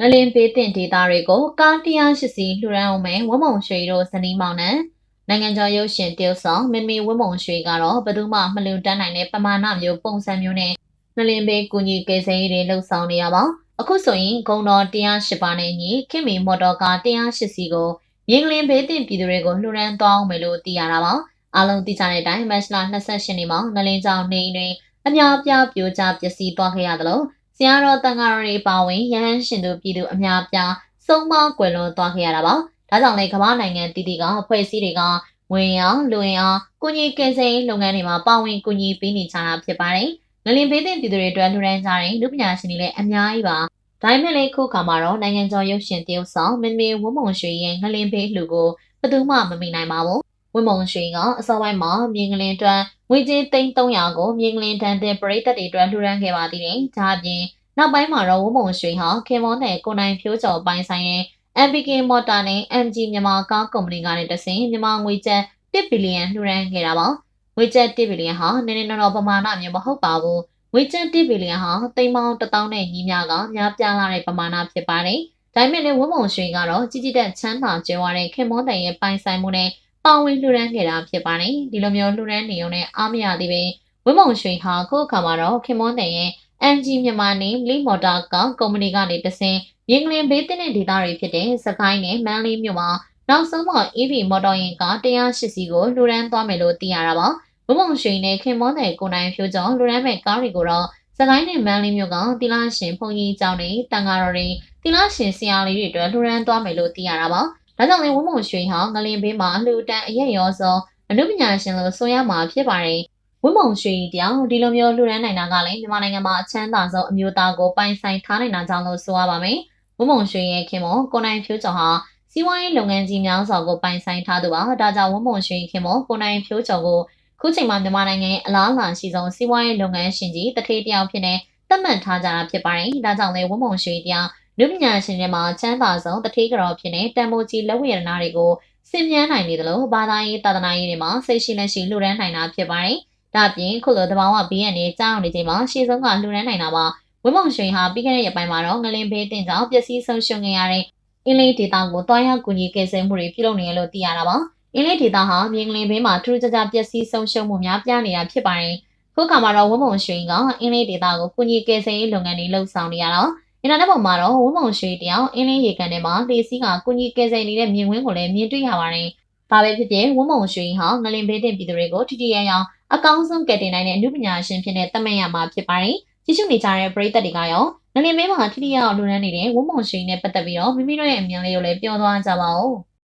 ငလင်ပေးတင်ဒေတာတွေကိုကား180စီလှူဒန်းအောင်မယ်ဝမုံရွှေတို့ဇနီးမောင်နှံနိုင်ငံကျော်ရုပ်ရှင်တရုတ်ဆောင်မင်းမီဝမုံရွှေကတော့ဘယ်သူမှမလူတန်းနိုင်တဲ့ပမာဏမျိုးပုံစံမျိုးနဲ့ငလင်ပေးကူညီကေစရေးတွေလှုပ်ဆောင်နေရပါအခုဆိုရင်ဂုံတော်108ပါးနဲ့ညီခင်မီမော်တော်ကား108စီကိုမြင်းကလင်ဘေးတင်ပြည်သူတွေကိုလှူဒန်းသွားအောင်မယ်လို့သိရတာပါအားလုံးသိကြတဲ့အတိုင်းမတ်လ28နေ့မှာငလင်ကြောင်နေအိမ်တွေအများအပြားပြိုကျပျက်စီးသွားခဲ့ရသလို ဆရာတော်တန်ဃာတော်တွေပါဝင်ရဟန်းရှင်သူပြည်သူအများအပြားဆုံးမကွယ်လွန်သွားခဲ့ရတာပါဒါကြောင့်လေကမ္ဘာနိုင်ငံတည်တည်ကဖွဲ့စည်းတွေကဝင်အောင်လူဝင်အောင်ကုညီကယ်ဆယ်ရေးလုပ်ငန်းတွေမှာပါဝင်ကုညီပေးနေကြတာဖြစ်ပါတယ်ငလင်ဘေးတင်ပြည်သူတွေအတွက်လှူဒန်းကြတဲ့လူပညာရှင်တွေလည်းအများကြီးပါဒါပေမဲ့လည်းခုခါမှာတော့နိုင်ငံကျော်ရုပ်ရှင်တရုတ်ဆောင်မင်းမေဝမုံရွှေရဲ့ငလင်ဘေးလှူကိုဘယ်သူမှမမိနိုင်ပါဘူး ဝင်းမုံရွှေကအစောပိုင်းမှာမြင်းကလင်တွန်းငွေကြေးသိန်း300ကိုမြင်းကလင်တန်တဲ့ပရိသတ်တွေအတွက်လှူဒန်းခဲ့ပါသေးတယ်။ဒါအပြင်နောက်ပိုင်းမှာတော့ဝမုံရွှေဟာခင်မွန်နဲ့ကိုနိုင်ဖြိုးကျော်ပိုင်းဆိုင်ရဲ့ MPK Motor နဲ့ MG မြန်မာကားကုမ္ပဏီကနေတဆင့်မြန်မာငွေကျပ်1ဘီလီယံလှူဒန်းခဲ့တာပါ။ငွေကျပ်1ဘီလီယံဟာနည်းနည်းနော်နော်ပမာဏမျိုးမဟုတ်ပါဘူး။ငွေကျပ်1ဘီလီယံဟာတိမ်ပေါင်း1000နဲ့ညီမျှကများပြားလာတဲ့ပမာဏဖြစ်ပါတယ်။ဒါပေမဲ့လည်းဝမုံရွှေကတော့ကြီးကြီးတဲ့ချမ်းသာကြွယ်ဝတဲ့ခင်မွန်တန်ရဲ့ပိုင်ဆိုင်မှုနဲ့ ပါဝင်လှူဒန်းခဲ့တာဖြစ်ပါတယ်။ဒီလိုမျိုးလှူဒန်းနေုံနဲ့အားမရသေးပဲဝမုံရွှေဟာခုအခါမှာတော့ခင်မွန်တန်ရဲ့ MG မြန်မာနေလီမော်တာကကုမ္ပဏီကနေတဆင့်မြင်းကလင်ဘေးတင်တဲ့ဒေသတွေဖြစ်တဲ့စကိုင်းနဲ့မန်လေးမြို့မှာနောက်ဆုံးမှာ EV မော်တော်ယာဉ်က108စီးကိုလှူဒန်းသွားမယ်လို့သိရတာပါဝမုံရွှေနဲ့ခင်မွန်တဲ့ကိုနိုင်ဖြိုးကျော်လှူဒန်းမဲ့ကားတွေကိုတော့စကိုင်းနဲ့မန်လေးမြို့ကတီလာရှင်ဖုန်ကြီးကျောင်းတွေတန်ဃာတော်တွေတီလာရှင်ဆရာလေးတွေအတွက်လှူဒန်းသွားမယ်လို့သိရတာပါ ဒါကြောင့်လည်းဝမုံရွှေဟာငလင်ဘေးမှာလှူဒန်းအရက်ရောစောအနုပညာရှင်လို့ဆိုရမှာဖြစ်ပါတယ်ဝင်းမုံရွှေတောင်ဒီလိုမျိုးလှူဒန်းနိုင်တာကလည်းမြန်မာနိုင်ငံမှာအချမ်းသာဆုံးအမျိုးသားကိုပိုင်ဆိုင်ထားနိုင်တာကြောင့်လို့ဆိုရပါမယ်။ဝင်းမုံရွှေရဲ့ခင်မကိုနိုင်ဖြိုးကျော်ဟာစီးပွားရေးလုပ်ငန်းကြီးများစွာကိုပိုင်ဆိုင်ထားသူပါ။ဒါကြောင့်ဝင်းမုံရွှေခင်မကိုနိုင်ဖြိုးကျော်ကိုခုချိန်မှာမြန်မာနိုင်ငံရဲ့အလားအလာရှိဆုံးစီးပွားရေးလုပ်ငန်းရှင်ကြီးတထေးတယောက်ဖြစ်နေသတ်မှတ်ထားကြတာဖြစ်ပါတယ်။ဒါကြောင့်လည်းဝင်းမုံရွှေတောင် လူပညာရှင်တွေမှာချမ်းသာဆုံးတထေးကြော်ဖြစ်နေတန်မိုးကြီးလက်ဝဲရတနာတွေကိုစင်မြန်းနိုင်နေတယ်လို့ဘာသာရေးသာသနာရေးတွေမှာစိတ်ရှိလက်ရှိလှူဒန်းနိုင်တာဖြစ်ပါတယ်။ဒါပြင်ခုလိုတဘာဝဘီယန်နေကြောင်းနေချိန်မှာရှေ့ဆုံးကလှူဒန်းနိုင်တာပါဝင်းမုံရွှေဟာပြီးခဲ့တဲ့ရက်ပိုင်းမှာတော့ငလင်ဘေးတင်ကြောင့်ပျက်စီးဆုံးရှုံးခဲ့ရတဲ့အင်းလေးဒေတာကိုတွားရောက်ကူညီကယ်ဆယ်မှုတွေပြုလုပ်နေရလို့သိရတာပါအင်းလေးဒေတာဟာမြင်းကလင်ဘေးမှာထူးခြားခြားပျက်စီးဆုံးရှုံးမှုများပြားနေတာဖြစ်ပါတယ်ခုခါမှာတော့ဝင်းမုံရွှေကအင်းလေးဒေတာကိုကူညီကယ်ဆယ်ရေးလုပ်ငန်းတွေလှုပ်ဆောင်နေရတော့ အင်တာနက်ပေါ်မှာတော့ဝင်းမုံရွှေတယောက်အင်းလေးရေကန်ထဲမှာလေစီးကကူညီကယ်ဆယ်နေတဲ့မြင်ကွင်းကိုလည်းမြင်တွေ့ရပါတယ်။ဘာပဲဖြစ်ဖြစ်ဝင်းမုံရွှေဟာငလင်ဘေးတင်ပြည်သူတွေကိုထိထိရရအကောင်းဆုံးကယ်တင်နိုင်တဲ့အမှုပညာရှင်ဖြစ်တဲ့တမန်ရမှာဖြစ်ပါတယ်။ကြည့်ရှုနေကြတဲ့ပရိသတ်တွေကရောငလင်ဘေးမှာထိထိရအောင်လူနန်းနေတဲ့ဝင်းမုံရွှေနဲ့ပတ်သက်ပြီးတော့မိမိတို့ရဲ့အမြင်လေးကိုလည်းပြောသွားကြပါဦး။